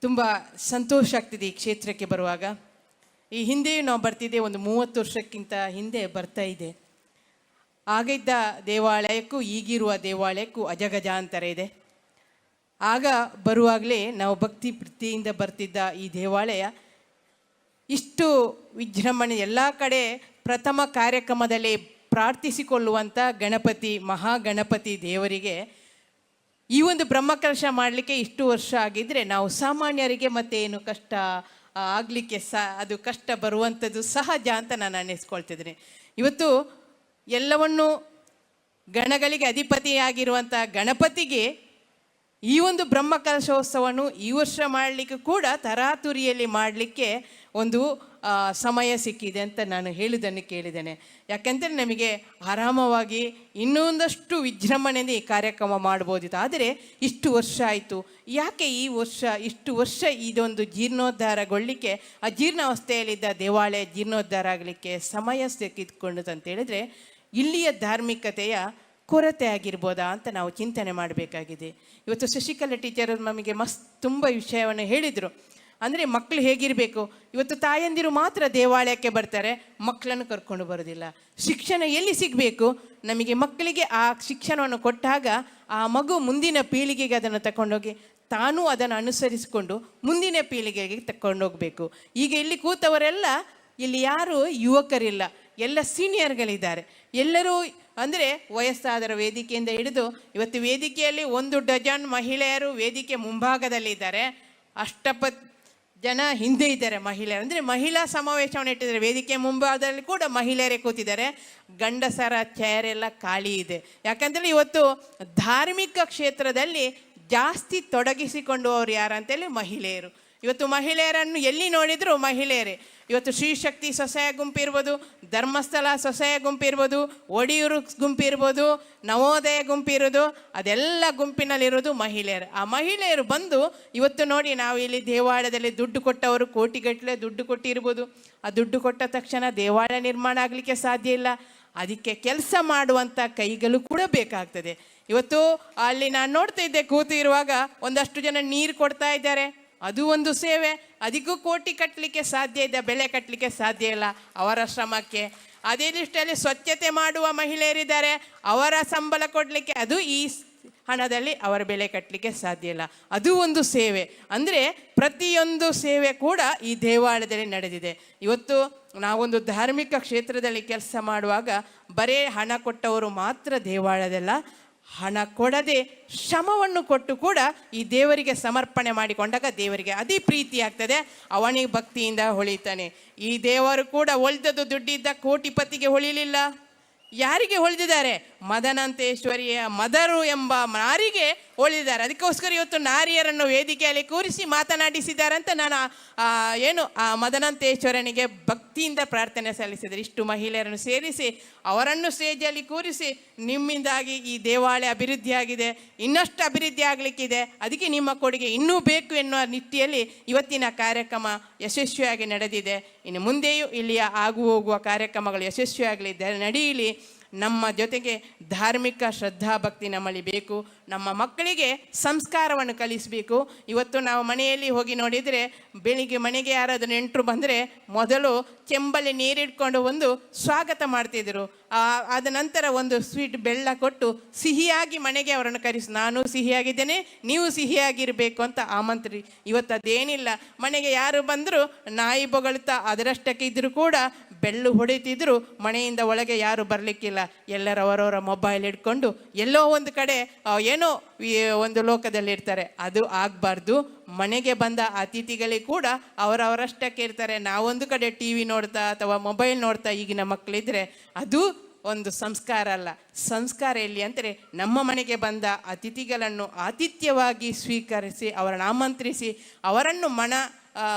ತುಂಬ ಸಂತೋಷ ಆಗ್ತಿದೆ ಈ ಕ್ಷೇತ್ರಕ್ಕೆ ಬರುವಾಗ. ಈ ಹಿಂದೆಯೂ ನಾವು ಬರ್ತಿದ್ದೆ ಒಂದು ಮೂವತ್ತು ವರ್ಷಕ್ಕಿಂತ ಹಿಂದೆ ಬರ್ತಾ ಇದೆ. ಆಗಿದ್ದ ದೇವಾಲಯಕ್ಕೂ ಈಗಿರುವ ದೇವಾಲಯಕ್ಕೂ ಅಜಗಜಾಂತರ ಇದೆ. ಆಗ ಬರುವಾಗಲೇ ನಾವು ಭಕ್ತಿ ಪ್ರೀತಿಯಿಂದ ಬರ್ತಿದ್ದ ಈ ದೇವಾಲಯ ಇಷ್ಟು ವಿಜೃಂಭಣೆ ಎಲ್ಲ ಕಡೆ ಪ್ರಥಮ ಕಾರ್ಯಕ್ರಮದಲ್ಲಿ ಪ್ರಾರ್ಥಿಸಿಕೊಳ್ಳುವಂಥ ಗಣಪತಿ, ಮಹಾಗಣಪತಿ ದೇವರಿಗೆ ಈ ಒಂದು ಬ್ರಹ್ಮಕಲಶ ಮಾಡಲಿಕ್ಕೆ ಇಷ್ಟು ವರ್ಷ ಆಗಿದ್ರೆ ನಾವು ಸಾಮಾನ್ಯರಿಗೆ ಮತ್ತೆ ಏನು ಕಷ್ಟ ಆಗಲಿಕ್ಕೆ ಸಹ ಅದು ಕಷ್ಟ ಬರುವಂಥದ್ದು ಸಹಜ ಅಂತ ನಾನು ಅನ್ನಿಸ್ಕೊಳ್ತಿದ್ದೀನಿ. ಇವತ್ತು ಎಲ್ಲವನ್ನು ಗಣಗಳಿಗೆ ಅಧಿಪತಿಯಾಗಿರುವಂಥ ಗಣಪತಿಗೆ ಈ ಒಂದು ಬ್ರಹ್ಮಕಲಶೋತ್ಸವವನ್ನು ಈ ವರ್ಷ ಮಾಡಲಿಕ್ಕೆ ಕೂಡ ತರಾತುರಿಯಲ್ಲಿ ಮಾಡಲಿಕ್ಕೆ ಒಂದು ಸಮಯ ಸಿಕ್ಕಿದೆ ಅಂತ ನಾನು ಹೇಳುವುದನ್ನು ಕೇಳಿದ್ದೇನೆ. ಯಾಕೆಂದರೆ ನಮಗೆ ಆರಾಮವಾಗಿ ಇನ್ನೊಂದಷ್ಟು ವಿಜೃಂಭಣೆಯಿಂದ ಈ ಕಾರ್ಯಕ್ರಮ ಮಾಡ್ಬೋದಿತ್ತು. ಆದರೆ ಇಷ್ಟು ವರ್ಷ ಆಯಿತು. ಯಾಕೆ ಈ ವರ್ಷ, ಇಷ್ಟು ವರ್ಷ ಇದೊಂದು ಜೀರ್ಣೋದ್ಧಾರಗೊಳ್ಳಿಕ್ಕೆ, ಆ ಜೀರ್ಣಾವಸ್ಥೆಯಲ್ಲಿದ್ದ ದೇವಾಲಯ ಜೀರ್ಣೋದ್ಧಾರ ಆಗಲಿಕ್ಕೆ ಸಮಯ ಸಿಕ್ಕಿದ್ಕೊಂಡು ಅಂತ ಹೇಳಿದ್ರೆ ಇಲ್ಲಿಯ ಧಾರ್ಮಿಕತೆಯ ಕೊರತೆ ಆಗಿರ್ಬೋದಾ ಅಂತ ನಾವು ಚಿಂತನೆ ಮಾಡಬೇಕಾಗಿದೆ. ಇವತ್ತು ಶಶಿಕಲಾ ಟೀಚರ್ ನಮಗೆ ಮಸ್ ತುಂಬ ವಿಷಯವನ್ನು ಹೇಳಿದರು. ಅಂದರೆ ಮಕ್ಕಳು ಹೇಗಿರಬೇಕು? ಇವತ್ತು ತಾಯಂದಿರು ಮಾತ್ರ ದೇವಾಲಯಕ್ಕೆ ಬರ್ತಾರೆ ಮಕ್ಕಳನ್ನು ಕರ್ಕೊಂಡು ಬರೋದಿಲ್ಲ. ಶಿಕ್ಷಣ ಎಲ್ಲಿ ಸಿಗಬೇಕು? ನಮಗೆ ಮಕ್ಕಳಿಗೆ ಆ ಶಿಕ್ಷಣವನ್ನು ಕೊಟ್ಟಾಗ ಆ ಮಗು ಮುಂದಿನ ಪೀಳಿಗೆಗೆ ಅದನ್ನು ತಗೊಂಡೋಗಿ ತಾನೂ ಅದನ್ನು ಅನುಸರಿಸಿಕೊಂಡು ಮುಂದಿನ ಪೀಳಿಗೆಗೆ ತಗೊಂಡೋಗ್ಬೇಕು ಈಗ ಇಲ್ಲಿ ಕೂತವರೆಲ್ಲ, ಇಲ್ಲಿ ಯಾರು ಯುವಕರಿಲ್ಲ. ಎಲ್ಲ ಸೀನಿಯರ್ಗಳಿದ್ದಾರೆ. ಎಲ್ಲರೂ ಅಂದರೆ ವಯಸ್ಸಾದರ ವೇದಿಕೆಯಿಂದ ಹಿಡಿದು ಇವತ್ತು ವೇದಿಕೆಯಲ್ಲಿ ಒಂದು ಡಜನ್ ಮಹಿಳೆಯರು ವೇದಿಕೆ ಮುಂಭಾಗದಲ್ಲಿದ್ದಾರೆ. ಅಷ್ಟಪತ್ ಜನ ಹಿಂದೆ ಇದ್ದಾರೆ ಮಹಿಳೆಯರು. ಅಂದರೆ ಮಹಿಳಾ ಸಮಾವೇಶವನ್ನು ಇಟ್ಟಿದ್ದಾರೆ. ವೇದಿಕೆ ಮುಂಭಾಗದಲ್ಲಿ ಕೂಡ ಮಹಿಳೆಯರೇ ಕೂತಿದ್ದಾರೆ. ಗಂಡಸರ ಚೇರ್ ಎಲ್ಲ ಖಾಲಿ ಇದೆ. ಯಾಕಂದರೆ ಇವತ್ತು ಧಾರ್ಮಿಕ ಕ್ಷೇತ್ರದಲ್ಲಿ ಜಾಸ್ತಿ ತೊಡಗಿಸಿಕೊಂಡು ಅವರು ಯಾರಂತೇಳಿ ಮಹಿಳೆಯರು. ಇವತ್ತು ಮಹಿಳೆಯರನ್ನು ಎಲ್ಲಿ ನೋಡಿದರೂ ಮಹಿಳೆಯರೇ. ಇವತ್ತು ಶ್ರೀಶಕ್ತಿ ಸೊಸೆಯ ಗುಂಪಿರ್ಬೋದು, ಧರ್ಮಸ್ಥಳ ಸೊಸೆಯ ಗುಂಪಿರ್ಬೋದು, ಒಡಿಯೂರು ಗುಂಪಿರ್ಬೋದು, ನವೋದಯ ಗುಂಪಿರೋದು, ಅದೆಲ್ಲ ಗುಂಪಿನಲ್ಲಿರೋದು ಮಹಿಳೆಯರು. ಆ ಮಹಿಳೆಯರು ಬಂದು ಇವತ್ತು ನೋಡಿ ನಾವು ಇಲ್ಲಿ ದೇವಾಲಯದಲ್ಲಿ ದುಡ್ಡು ಕೊಟ್ಟವರು, ಕೋಟಿಗಟ್ಟಲೆ ದುಡ್ಡು ಕೊಟ್ಟಿರ್ಬೋದು. ಆ ದುಡ್ಡು ಕೊಟ್ಟ ತಕ್ಷಣ ದೇವಾಲಯ ನಿರ್ಮಾಣ ಆಗಲಿಕ್ಕೆ ಸಾಧ್ಯ ಇಲ್ಲ. ಅದಕ್ಕೆ ಕೆಲಸ ಮಾಡುವಂಥ ಕೈಗಳು ಕೂಡ ಬೇಕಾಗ್ತದೆ. ಇವತ್ತು ಅಲ್ಲಿ ನಾನು ನೋಡ್ತಾ ಇದ್ದೆ ಕೂತು ಇರುವಾಗ ಒಂದಷ್ಟು ಜನ ನೀರು ಕೊಡ್ತಾ ಇದ್ದಾರೆ. ಅದು ಒಂದು ಸೇವೆ. ಅದಕ್ಕೂ ಕೋಟಿ ಕಟ್ಟಲಿಕ್ಕೆ ಸಾಧ್ಯ ಇದೆ ಬೆಲೆ ಕಟ್ಟಲಿಕ್ಕೆ ಸಾಧ್ಯ ಇಲ್ಲ ಅವರ ಶ್ರಮಕ್ಕೆ. ಅದೇ ಲಿಸ್ಟಲ್ಲಿ ಸ್ವಚ್ಛತೆ ಮಾಡುವ ಮಹಿಳೆಯರಿದ್ದಾರೆ, ಅವರ ಸಂಬಳ ಕೊಡಲಿಕ್ಕೆ ಅದು ಈ ಹಣದಲ್ಲಿ ಅವರ ಬೆಲೆ ಕಟ್ಟಲಿಕ್ಕೆ ಸಾಧ್ಯ ಇಲ್ಲ. ಅದು ಒಂದು ಸೇವೆ. ಅಂದರೆ ಪ್ರತಿಯೊಂದು ಸೇವೆ ಕೂಡ ಈ ದೇವಾಲಯದಲ್ಲಿ ನಡೆದಿದೆ. ಇವತ್ತು ನಾವೊಂದು ಧಾರ್ಮಿಕ ಕ್ಷೇತ್ರದಲ್ಲಿ ಕೆಲಸ ಮಾಡುವಾಗ ಬರೇ ಹಣ ಕೊಟ್ಟವರು ಮಾತ್ರ ದೇವಾಲಯದಲ್ಲ ಹಣ ಕೊಡದೆ ಶ್ರಮವನ್ನು ಕೊಟ್ಟು ಕೂಡ ಈ ದೇವರಿಗೆ ಸಮರ್ಪಣೆ ಮಾಡಿಕೊಂಡಾಗ ದೇವರಿಗೆ ಅದೇ ಪ್ರೀತಿ ಆಗ್ತದೆ. ಅವನಿಗೆ ಭಕ್ತಿಯಿಂದ ಹೊಳಿತಾನೆ. ಈ ದೇವರು ಕೂಡ ಒಳ್ದದ್ದು ದುಡ್ಡಿದ್ದ ಕೋಟಿಪತಿಗೆ ಹೊಳಿಲಿಲ್ಲ. ಯಾರಿಗೆ ಹೊಳೆದಿದ್ದಾರೆ? ಮದನಂತೇಶ್ವರಿಯ ಮದರು ಎಂಬ ನಾರಿಗೆ ಹೊಳೆದಿದ್ದಾರೆ. ಅದಕ್ಕೋಸ್ಕರ ಇವತ್ತು ನಾರಿಯರನ್ನು ವೇದಿಕೆಯಲ್ಲಿ ಕೂರಿಸಿ ಮಾತನಾಡಿಸಿದ್ದಾರೆ ಅಂತ ನಾನು ಏನು, ಆ ಮದನಂತೇಶ್ವರನಿಗೆ ಭಕ್ತಿಯಿಂದ ಪ್ರಾರ್ಥನೆ ಸಲ್ಲಿಸಿದ್ದಾರೆ. ಇಷ್ಟು ಮಹಿಳೆಯರನ್ನು ಸೇರಿಸಿ, ಅವರನ್ನು ಸ್ಟೇಜಲ್ಲಿ ಕೂರಿಸಿ, ನಿಮ್ಮಿಂದಾಗಿ ಈ ದೇವಾಲಯ ಅಭಿವೃದ್ಧಿಯಾಗಿದೆ, ಇನ್ನಷ್ಟು ಅಭಿವೃದ್ಧಿ ಆಗಲಿಕ್ಕಿದೆ. ಅದಕ್ಕೆ ನಿಮ್ಮ ಕೊಡುಗೆ ಇನ್ನೂ ಬೇಕು ಎನ್ನುವ ನಿಟ್ಟಿಯಲ್ಲಿ ಇವತ್ತಿನ ಕಾರ್ಯಕ್ರಮ ಯಶಸ್ವಿಯಾಗಿ ನಡೆದಿದೆ. ಇನ್ನು ಮುಂದೆಯೂ ಇಲ್ಲಿಯ ಆಗು ಹೋಗುವ ಕಾರ್ಯಕ್ರಮಗಳು ಯಶಸ್ವಿಯಾಗಲಿ ನಡೆಯಲಿ. ನಮ್ಮ ಜೊತೆಗೆ ಧಾರ್ಮಿಕ ಶ್ರದ್ಧಾಭಕ್ತಿ ನಮ್ಮಲ್ಲಿ ಬೇಕು. ನಮ್ಮ ಮಕ್ಕಳಿಗೆ ಸಂಸ್ಕಾರವನ್ನು ಕಲಿಸಬೇಕು. ಇವತ್ತು ನಾವು ಮನೆಯಲ್ಲಿ ಹೋಗಿ ನೋಡಿದರೆ, ಬೆಳಿಗ್ಗೆ ಮನೆಗೆ ಯಾರಾದರೂ ನೆಂಟರು ಬಂದರೆ ಮೊದಲು ಚೆಂಬಲಿ ನೀರಿಟ್ಕೊಂಡು ಒಂದು ಸ್ವಾಗತ ಮಾಡ್ತಿದ್ರು. ಆದ ನಂತರ ಒಂದು ಸ್ವೀಟ್ ಬೆಲ್ಲ ಕೊಟ್ಟು ಸಿಹಿಯಾಗಿ ಮನೆಗೆ ಅವರನ್ನು ಕರೆಸಿ, ನಾನು ಸಿಹಿಯಾಗಿದ್ದೇನೆ, ನೀವು ಸಿಹಿಯಾಗಿರಬೇಕು ಅಂತ ಆಮಂತ್ರಿ. ಇವತ್ತು ಅದೇನಿಲ್ಲ. ಮನೆಗೆ ಯಾರು ಬಂದರೂ ನಾಯಿ ಬೊಗಳ್ತಾ, ಅದರಷ್ಟಕ್ಕೆ ಇದ್ದರೂ ಕೂಡ ಬೆಳ್ಳು ಹೊಡಿತಿದ್ರು. ಮನೆಯಿಂದ ಒಳಗೆ ಯಾರು ಬರಲಿಕ್ಕಿಲ್ಲ. ಎಲ್ಲರೂ ಅವರವರ ಮೊಬೈಲ್ ಇಟ್ಕೊಂಡು ಎಲ್ಲೋ ಒಂದು ಕಡೆ ಏನೋ ಒಂದು ಲೋಕದಲ್ಲಿ ಇರ್ತಾರೆ. ಅದು ಆಗಬಾರ್ದು. ಮನೆಗೆ ಬಂದ ಅತಿಥಿಗಳಿಗೆ ಕೂಡ ಅವರವರಷ್ಟಕ್ಕೆ ಇರ್ತಾರೆ. ನಾವೊಂದು ಕಡೆ ಟಿ ವಿ ನೋಡ್ತಾ ಅಥವಾ ಮೊಬೈಲ್ ನೋಡ್ತಾ ಈಗಿನ ಮಕ್ಕಳಿದ್ರೆ ಅದು ಒಂದು ಸಂಸ್ಕಾರ ಅಲ್ಲ. ಸಂಸ್ಕಾರ ಎಲ್ಲಿ ಅಂದರೆ ನಮ್ಮ ಮನೆಗೆ ಬಂದ ಅತಿಥಿಗಳನ್ನು ಆತಿಥ್ಯವಾಗಿ ಸ್ವೀಕರಿಸಿ, ಅವರನ್ನು ಆಮಂತ್ರಿಸಿ, ಅವರನ್ನು ಮನ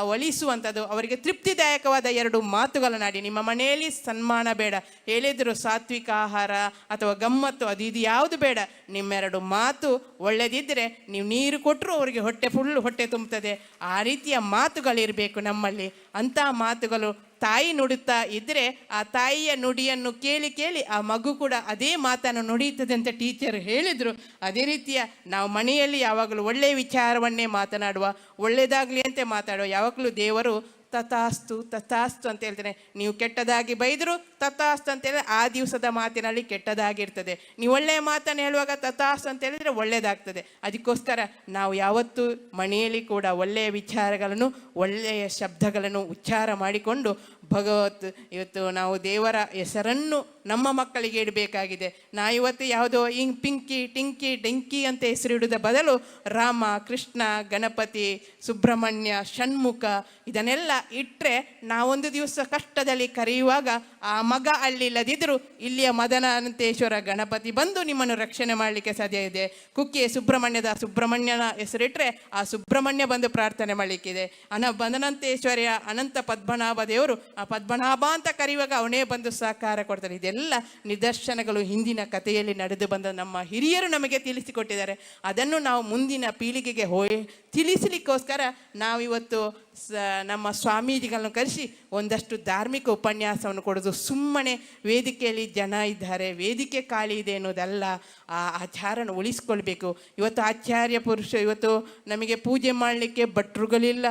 ಒಲಿಸುವಂಥದ್ದು. ಅವರಿಗೆ ತೃಪ್ತಿದಾಯಕವಾದ ಎರಡು ಮಾತುಗಳನ್ನಾಡಿ, ನಿಮ್ಮ ಮನೆಯಲ್ಲಿ ಸನ್ಮಾನ ಬೇಡ, ಹೇಳಿದ್ರು ಸಾತ್ವಿಕ ಆಹಾರ ಅಥವಾ ಗಮ್ಮತ್ತು, ಅದು ಇದು ಯಾವುದು ಬೇಡ, ನಿಮ್ಮೆರಡು ಮಾತು ಒಳ್ಳೆದಿದ್ದರೆ ನೀವು ನೀರು ಕೊಟ್ಟರು ಅವರಿಗೆ ಹೊಟ್ಟೆ ಫುಲ್ಲು ಹೊಟ್ಟೆ ತುಂಬುತ್ತದೆ. ಆ ರೀತಿಯ ಮಾತುಗಳಿರಬೇಕು ನಮ್ಮಲ್ಲಿ. ಅಂಥ ಮಾತುಗಳು ತಾಯಿ ನುಡುತ್ತಾ ಇದ್ದರೆ ಆ ತಾಯಿಯ ನುಡಿಯನ್ನು ಕೇಳಿ ಕೇಳಿ ಆ ಮಗು ಕೂಡ ಅದೇ ಮಾತನ್ನು ನುಡಿಯುತ್ತದೆ ಅಂತ ಟೀಚರ್ ಹೇಳಿದರು. ಅದೇ ರೀತಿಯ ನಾವು ಮನೆಯಲ್ಲಿ ಯಾವಾಗಲೂ ಒಳ್ಳೆಯ ವಿಚಾರವನ್ನೇ ಮಾತನಾಡುವ ಒಳ್ಳೆಯದಾಗಲಿ ಅಂತ ಮಾತಾಡುವ ಯಾವಾಗಲೂ ದೇವರು ತಥಾಸ್ತು ತಥಾಸ್ತು ಅಂತ ಹೇಳ್ತಾನೆ. ನೀವು ಕೆಟ್ಟದಾಗಿ ಬೈದರು ತಥಾಸ್ತು ಅಂತ ಹೇಳಿದ್ರೆ ಆ ದಿವಸದ ಮಾತಿನಲ್ಲಿ ಕೆಟ್ಟದಾಗಿರ್ತದೆ. ನೀವು ಒಳ್ಳೆಯ ಮಾತನ್ನು ಹೇಳುವಾಗ ತಥಾಸ್ತ್ ಅಂತ ಹೇಳಿದ್ರೆ ಒಳ್ಳೆಯದಾಗ್ತದೆ ಅದಕ್ಕೋಸ್ಕರ ನಾವು ಯಾವತ್ತೂ ಮನೆಯಲ್ಲಿ ಕೂಡ ಒಳ್ಳೆಯ ವಿಚಾರಗಳನ್ನು, ಒಳ್ಳೆಯ ಶಬ್ದಗಳನ್ನು ಉಚ್ಚಾರ ಮಾಡಿಕೊಂಡು ಭಗವತ್ ಇವತ್ತು ನಾವು ದೇವರ ಹೆಸರನ್ನು ನಮ್ಮ ಮಕ್ಕಳಿಗೆ ಇಡಬೇಕಾಗಿದೆ. ನಾ ಇವತ್ತು ಯಾವುದೋ ಇಂಗ್ ಪಿಂಕಿ, ಟಿಂಕಿ, ಡೆಂಕಿ ಅಂತ ಹೆಸರಿಡುವುದ ಬದಲು ರಾಮ, ಕೃಷ್ಣ, ಗಣಪತಿ, ಸುಬ್ರಹ್ಮಣ್ಯ, ಷಣ್ಮುಖ ಇದನ್ನೆಲ್ಲ ಇಟ್ಟರೆ ನಾವೊಂದು ದಿವಸ ಕಷ್ಟದಲ್ಲಿ ಕರೆಯುವಾಗ ಆ ಮಗ ಅಲ್ಲಿಲ್ಲದಿದ್ದರೂ ಇಲ್ಲಿಯ ಮದನಾನಂತೇಶ್ವರ ಗಣಪತಿ ಬಂದು ನಿಮ್ಮನ್ನು ರಕ್ಷಣೆ ಮಾಡಲಿಕ್ಕೆ ಸಾಧ್ಯ ಇದೆ. ಕುಕ್ಕೆ ಸುಬ್ರಹ್ಮಣ್ಯದ ಸುಬ್ರಹ್ಮಣ್ಯನ ಹೆಸರಿಟ್ಟರೆ ಆ ಸುಬ್ರಹ್ಮಣ್ಯ ಬಂದು ಪ್ರಾರ್ಥನೆ ಮಾಡಲಿಕ್ಕಿದೆ. ಅನ ಮದನಂತೇಶ್ವರಿಯ ಅನಂತ ಪದ್ಮನಾಭ ದೇವರು ಆ ಪದ್ಮನಾಭ ಅಂತ ಕರೆಯುವಾಗ ಅವನೇ ಬಂದು ಸಹಕಾರ ಕೊಡ್ತಾರೆ ಇದೆಲ್ಲ ನಿದರ್ಶನಗಳು ಹಿಂದಿನ ಕಥೆಯಲ್ಲಿ ನಡೆದು ಬಂದ ನಮ್ಮ ಹಿರಿಯರು ನಮಗೆ ತಿಳಿಸಿಕೊಟ್ಟಿದ್ದಾರೆ. ಅದನ್ನು ನಾವು ಮುಂದಿನ ಪೀಳಿಗೆಗೆ ಹೋಯ್ ತಿಳಿಸಲಿಕ್ಕೋಸ್ಕರ ನಾವಿವತ್ತು ಸ ನಮ್ಮ ಸ್ವಾಮೀಜಿಗಳನ್ನು ಕರೆಸಿ ಒಂದಷ್ಟು ಧಾರ್ಮಿಕ ಉಪನ್ಯಾಸವನ್ನು ಕೊಡೋದು ಸುಮ್ಮನೆ ವೇದಿಕೆಯಲ್ಲಿ ಜನ ಇದ್ದಾರೆ ವೇದಿಕೆ ಖಾಲಿ ಇದೆ ಅನ್ನೋದಲ್ಲ ಆ ಆಚಾರನ ಉಳಿಸ್ಕೊಳ್ಬೇಕು. ಇವತ್ತು ಆಚಾರ್ಯ ಪುರುಷ ಇವತ್ತು ನಮಗೆ ಪೂಜೆ ಮಾಡಲಿಕ್ಕೆ ಭಟ್ರುಗಳಿಲ್ಲ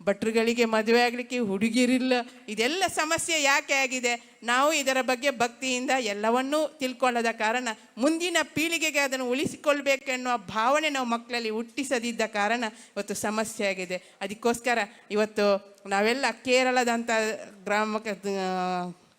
ಭಟ್ರುಗಳಿಗೆ ಮದುವೆ ಆಗಲಿಕ್ಕೆ ಹುಡುಗಿರಿಲ್ಲ. ಇದೆಲ್ಲ ಸಮಸ್ಯೆ ಯಾಕೆ ಆಗಿದೆ? ನಾವು ಇದರ ಬಗ್ಗೆ ಭಕ್ತಿಯಿಂದ ಎಲ್ಲವನ್ನೂ ತಿಳ್ಕೊಳ್ಳದ ಕಾರಣ ಮುಂದಿನ ಪೀಳಿಗೆಗೆ ಅದನ್ನು ಉಳಿಸಿಕೊಳ್ಬೇಕೆನ್ನುವ ಭಾವನೆ ನಾವು ಮಕ್ಕಳಲ್ಲಿ ಹುಟ್ಟಿಸದಿದ್ದ ಕಾರಣ ಇವತ್ತು ಸಮಸ್ಯೆ ಆಗಿದೆ. ಅದಕ್ಕೋಸ್ಕರ ಇವತ್ತು ನಾವೆಲ್ಲ ಕೇರಳದಂಥ ಗ್ರಾಮಕ್ಕೆ ಆ,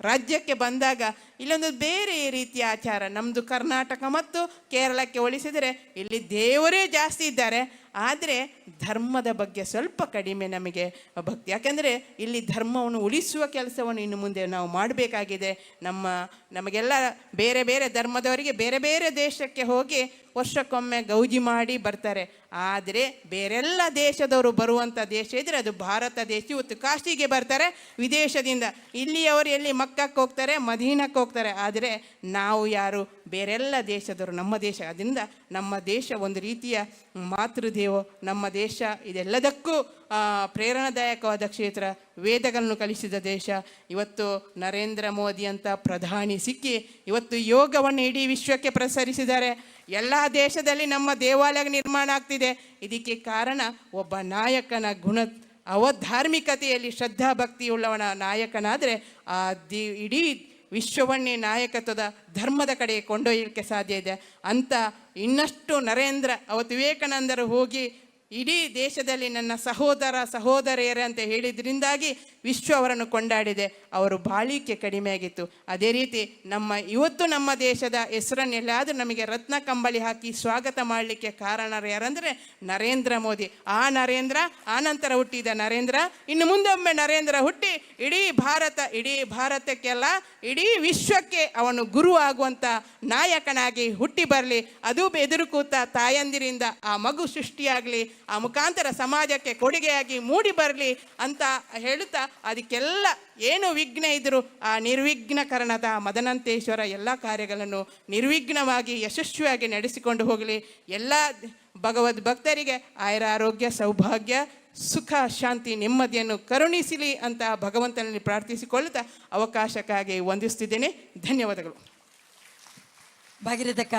ರಾಜ್ಯಕ್ಕೆ ಬಂದಾಗ ಇಲ್ಲೊಂದು ಬೇರೆ ರೀತಿಯ ಆಚಾರ. ನಮ್ಮದು ಕರ್ನಾಟಕ ಮತ್ತು ಕೇರಳಕ್ಕೆ ಹೋಲಿಸಿದರೆ ಇಲ್ಲಿ ದೇವರೇ ಜಾಸ್ತಿ ಇದ್ದಾರೆ. ಆದರೆ ಧರ್ಮದ ಬಗ್ಗೆ ಸ್ವಲ್ಪ ಕಡಿಮೆ ನಮಗೆ ಭಕ್ತಿ. ಯಾಕೆಂದರೆ ಇಲ್ಲಿ ಧರ್ಮವನ್ನು ಉಳಿಸುವ ಕೆಲಸವನ್ನು ಇನ್ನು ಮುಂದೆ ನಾವು ಮಾಡಬೇಕಾಗಿದೆ. ನಮ್ಮ, ನಮಗೆಲ್ಲ ಬೇರೆ ಬೇರೆ ಧರ್ಮದವರಿಗೆ ಬೇರೆ ಬೇರೆ ದೇಶಕ್ಕೆ ಹೋಗಿ ವರ್ಷಕ್ಕೊಮ್ಮೆ ಗೌಜಿ ಮಾಡಿ ಬರ್ತಾರೆ. ಆದರೆ ಬೇರೆಲ್ಲ ದೇಶದವರು ಬರುವಂಥ ದೇಶ ಇದ್ದರೆ ಅದು ಭಾರತ ದೇಶ. ಇವತ್ತು ಕಾಶಿಗೆ ಬರ್ತಾರೆ, ವಿದೇಶದಿಂದ. ಇಲ್ಲಿಯವರು ಎಲ್ಲಿ ಮಕ್ಕಕ್ಕೆ ಹೋಗ್ತಾರೆ, ಮದೀನಕ್ಕೆ ಹೋಗ್ತಾರೆ. ಆದರೆ ನಾವು ಯಾರು? ಬೇರೆಲ್ಲ ದೇಶದವರು, ನಮ್ಮ ದೇಶ. ಅದರಿಂದ ನಮ್ಮ ದೇಶ ಒಂದು ರೀತಿಯ ಮಾತೃದೇವೋ ನಮ್ಮ ದೇಶ ಇದೆಲ್ಲದಕ್ಕೂ ಪ್ರೇರಣಾದಾಯಕವಾದ ಕ್ಷೇತ್ರ. ವೇದಗಳನ್ನು ಕಲಿಸಿದ ದೇಶ. ಇವತ್ತು ನರೇಂದ್ರ ಮೋದಿ ಅಂತ ಪ್ರಧಾನಿ ಸಿಕ್ಕಿ ಇವತ್ತು ಯೋಗವನ್ನು ಇಡೀ ವಿಶ್ವಕ್ಕೆ ಪ್ರಸರಿಸಿದ್ದಾರೆ. ಎಲ್ಲ ದೇಶದಲ್ಲಿ ನಮ್ಮ ದೇವಾಲಯ ನಿರ್ಮಾಣ ಆಗ್ತಿದೆ. ಇದಕ್ಕೆ ಕಾರಣ ಒಬ್ಬ ನಾಯಕನ ಗುಣ, ಅವಧಾರ್ಮಿಕತೆಯಲ್ಲಿ ಶ್ರದ್ಧಾಭಕ್ತಿಯುಳ್ಳವನ ಶ್ರದ್ಧಾ ಭಕ್ತಿಯುಳ್ಳವನ ನಾಯಕನಾದರೆ, ಆ ದಿ, ಇಡೀ ವಿಶ್ವವನ್ನೇ ನಾಯಕತ್ವದ ಧರ್ಮದ ಕಡೆ ಕೊಂಡೊಯ್ಯಲಿಕ್ಕೆ ಸಾಧ್ಯ ಇದೆ. ಅಂತ ಇನ್ನಷ್ಟು ನರೇಂದ್ರ ಅವತ್ತು ವಿವೇಕಾನಂದರು ಹೋಗಿ ಇಡೀ ದೇಶದಲ್ಲಿ ನನ್ನ ಸಹೋದರ ಸಹೋದರಿಯರೇ ಅಂತ ಹೇಳಿದ್ರಿಂದಾಗಿ ವಿಶ್ವ ಅವರನ್ನು ಕೊಂಡಾಡಿದೆ. ಅವರು ಬಾಳಿಕೆ ಕಡಿಮೆ ಆಗಿತ್ತು. ಅದೇ ರೀತಿ ನಮ್ಮ, ಇವತ್ತು ನಮ್ಮ ದೇಶದ ಹೆಸರನ್ನೆಲ್ಲಾದರೂ ನಮಗೆ ರತ್ನ ಕಂಬಳಿ ಹಾಕಿ ಸ್ವಾಗತ ಮಾಡಲಿಕ್ಕೆ ಕಾರಣರು ಯಾರಂದರೆ ನರೇಂದ್ರ ಮೋದಿ. ಆ ನರೇಂದ್ರ ಆನಂತರ ನಂತರ ಹುಟ್ಟಿದ ನರೇಂದ್ರ, ಇನ್ನು ಮುಂದೊಮ್ಮೆ ನರೇಂದ್ರ ಹುಟ್ಟಿ ಇಡೀ ಭಾರತ, ಇಡೀ ಭಾರತಕ್ಕೆಲ್ಲ, ಇಡೀ ವಿಶ್ವಕ್ಕೆ ಅವನು ಗುರು ಆಗುವಂಥ ನಾಯಕನಾಗಿ ಹುಟ್ಟಿ ಬರಲಿ. ಅದು ಬೆದುರು ಕೂತ ತಾಯಂದಿರಿಂದ ಆ ಮಗು ಸೃಷ್ಟಿಯಾಗಲಿ ಆ ಮುಖಾಂತರ ಸಮಾಜಕ್ಕೆ ಕೊಡುಗೆಯಾಗಿ ಮೂಡಿ ಬರಲಿ ಅಂತ ಹೇಳುತ್ತಾ ಅದಕ್ಕೆಲ್ಲ ಏನು ವಿಘ್ನ ಇದ್ದರೂ ಆ ನಿರ್ವಿಘ್ನಕರಣದ ಮದನಂತೇಶ್ವರ ಎಲ್ಲ ಕಾರ್ಯಗಳನ್ನು ನಿರ್ವಿಘ್ನವಾಗಿ ಯಶಸ್ವಿಯಾಗಿ ನಡೆಸಿಕೊಂಡು ಹೋಗಲಿ. ಎಲ್ಲ ಭಗವದ್ ಭಕ್ತರಿಗೆ ಆಯರ ಆರೋಗ್ಯ ಸೌಭಾಗ್ಯ, ಸುಖ, ಶಾಂತಿ, ನೆಮ್ಮದಿಯನ್ನು ಕರುಣಿಸಲಿ ಅಂತ ಭಗವಂತನಲ್ಲಿ ಪ್ರಾರ್ಥಿಸಿಕೊಳ್ಳುತ್ತಾ ಅವಕಾಶಕ್ಕಾಗಿ ವಂದಿಸ್ತಿದ್ದೇನೆ. ಧನ್ಯವಾದಗಳು. ಭಾಗೀರಥಕ್ಕ